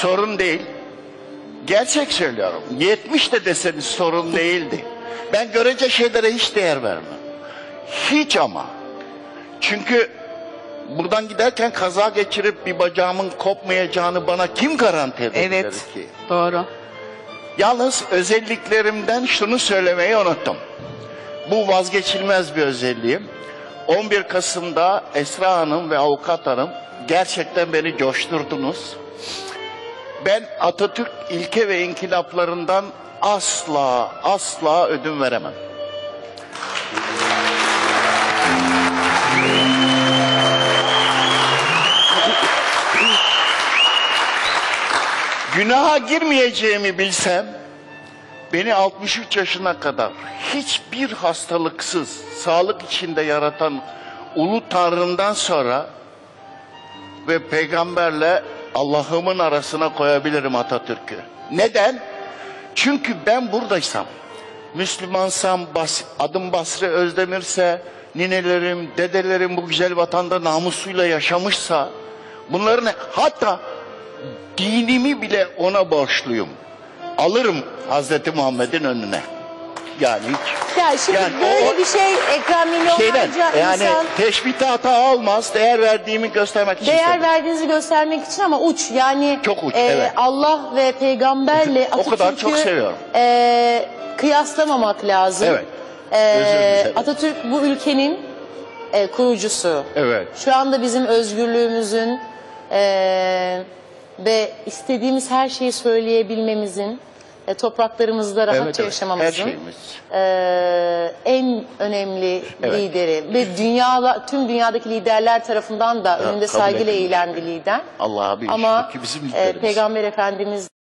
sorun değil. Gerçek söylüyorum. 70 de deseniz sorun değildi. Ben görece şeylere hiç değer vermem. Hiç ama. Çünkü buradan giderken kaza geçirip bir bacağımın kopmayacağını bana kim garanti edebilir Evet. ki? Doğru. Yalnız özelliklerimden şunu söylemeyi unuttum. Bu vazgeçilmez bir özelliğim. 11 Kasım'da Esra Hanım ve Avukat Hanım gerçekten beni coşturdunuz. Ben Atatürk ilke ve inkılaplarından asla asla ödün veremem. Günaha girmeyeceğimi bilsem beni 63 yaşına kadar hiçbir hastalıksız, sağlık içinde yaratan Ulu Tanrım'dan sonra ve peygamberle Allah'ımın arasına koyabilirim Atatürk'ü. Neden? Çünkü ben buradaysam, Müslümansam, bas, adım Basri Özdemir'se, ninelerim, dedelerim bu güzel vatanda namusuyla yaşamışsa, bunların hatta dinimi bile ona borçluyum. Alırım Hazreti Muhammed'in önüne. Yani hiç Ya şimdi Yani böyle o- bir şey ekran şeyden milyonlarca yani insan teşbihte hata olmaz. Değer verdiğimi göstermek için. değer söyledim. verdiğinizi göstermek için ama uç yani Çok uç, e, evet. Allah ve peygamberle O kadar Atatürk'ü çok seviyorum. e, kıyaslamamak lazım. Evet. E. Atatürk bu ülkenin e, kurucusu. Evet. Şu anda bizim özgürlüğümüzün e, ve istediğimiz her şeyi söyleyebilmemizin, e, topraklarımızda rahatça Evet, evet. yaşamamızın e, en önemli Evet. lideri ve dünya tüm dünyadaki liderler tarafından da önünde kabul saygıyla eğilen bir lider. Allah'a bir Ama e. Peygamber Efendimiz